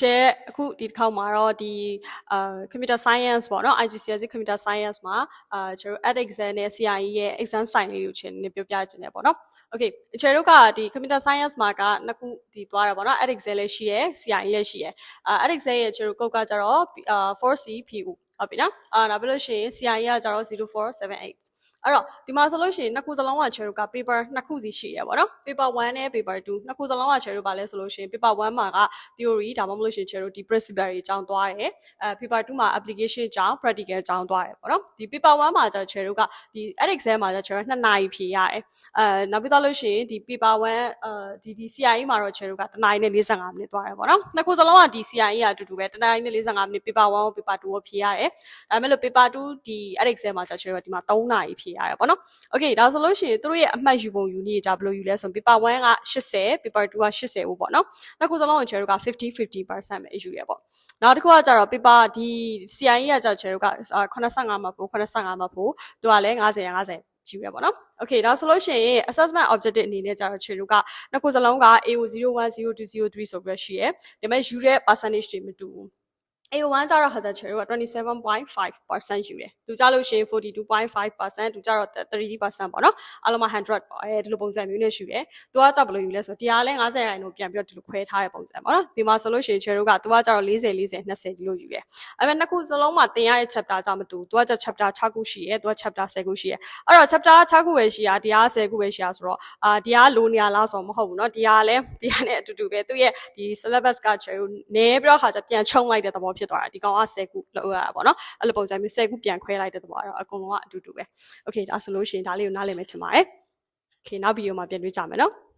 ရှယ်အခုဒီတစ်ခေါက်မှာတော့ဒီအာ computer science ပေါ့နော် IGCSE computer science မှာအာကျွန်တော် ed exam နဲ့ CIE ရဲ့ exam style လေးကိုချင်းနည်းပြောပြချင်တယ်ပေါ့နော် Okay အချေတို့ကဒီ computer science မှာကနှစ်ခုဒီသွားတယ်ပေါ့နော် ed exam လည်းရှိရယ် CIE လည်းရှိရယ်အာ ed exam ရဲ့အချေတို့ကုတ်ကကြတော့အာ 4C PU ဟုတ်ပြီနော်အာနောက်ပြီးလို့ရှိရင် CIE ကကြတော့0478အဲ့တော့ဒီမှာဆိုလို့ရှိရင်နှစ်ခုစလုံးက cherry က paper နှစ်ခုစီရှိရပါတော့ paper 1နဲ့ paper 2နှစ်ခုစလုံးက cherry ပါလဲဆိုလို့ရှိရင် paper 1မှာက theory ဒါမှမဟုတ်လို့ရှိရင် cherry ဒီ principle တွေအကြောင်းသွားတယ်အဲ paper 2မှာ application အကြောင်း practical အကြောင်းသွားတယ်ပေါ့နော်ဒီ paper 1မှာကျ cherry ကဒီ edit exam မှာကျ cherry 2နာရီဖြေရတယ်အဲနောက်ပြီးတော့လို့ရှိရင်ဒီ paper 1အဲဒီဒီ CIE မှာတော့ cherry က1နာရီနဲ့45မိနစ်သွားတယ်ပေါ့နော်နှစ်ခုစလုံးကဒီ CIE ကအတူတူပဲ1နာရီနဲ့45မိနစ် paper 1ကို paper 2ကိုဖြေရတယ်ဒါပေမဲ့လို့ paper 2ဒီ edit exam မှာကျ cherry ကဒီမှာ3နာရီဖြေရတယ်ပေါ့နော် Okay ဒါဆိုလို့ရှိရင်သူတို့ရဲ့အမှတ်ယူပုံယူနည်းကြဘယ်လိုယူလဲဆိုရင် paper 1က80 paper 2က80ဘူးပေါ့နော်နောက်ခုစလုံးကို cherry က50 50%ပဲယူရပေါ့နောက်တစ်ခုကကြတော့ paper ဒီ CIE ကကြ cherry က85မှာပို့85မှာပို့သူကလည်း90 50ယူရပါတော့။ Okay ဒါဆိုလို့ရှိရင် assessment objective အနေနဲ့ကြတော့ခြေတို့ကနှစ်ခုစလုံးက AO01 02 03ဆိုပြီးရှိရယ်။ဒါပေမဲ့ယူတဲ့ percentage တွေမတူဘူး။ AO1 ကျတော့ Heather Cherry က27.5%ယူတယ်။သူကြလို့ရှိရင်42.5%သူကြတော့30%ပေါ့နော်။အလုံးမ100ပါအဲဒီလိုပုံစံမျိုးနဲ့ယူတယ်။သူကကြဘယ်လိုယူလဲဆိုတော့တရားလဲ50ရိုင်လုံးပြန်ပြီးတော့ဒီလိုခွဲထားတဲ့ပုံစံပေါ့နော်။ဒီမှာဆိုလို့ရှိရင် Cherry ကသူကကြတော့40 40 20ဒီလိုယူတယ်။အဲမဲ့နှစ်ခုစလုံးမှာတင်ရတဲ့ chapter ကြောင့်မတူဘူး။သူကကြ chapter 6ခုရှိရဲ။သူက chapter 10ခုရှိရဲ။အဲ့တော့ chapter 6ခုပဲရှိတာတရား10ခုပဲရှိတာဆိုတော့အာတရားလိုနေရလားဆိုတော့မဟုတ်ဘူးနော်။တရားလဲတရားနဲ့အတူတူပဲသူရဲ့ဒီ syllabus က Cherry နည်းပြီးတော့ခါကျပြန်ချုံလိုက်တဲ့သဘောဖြစ်သွားတာ။ဒီကောင်က10ခုလောက်ရတာပေါ့နော်။အဲ့လိုပုံစံမျိုး10ခုပြန်ခွဲလိုက်တဲ့သဘောအဲ့တော့အကုန်လုံးကအတူတူပဲ။ Okay ဒါဆိုလို့ရှိရင်ဒါလေးကိုနားလည်မယ်ထင်ပါတယ်။ Okay နောက်ဗီဒီယိုမှာပြန်တွေ့ကြမယ်နော်။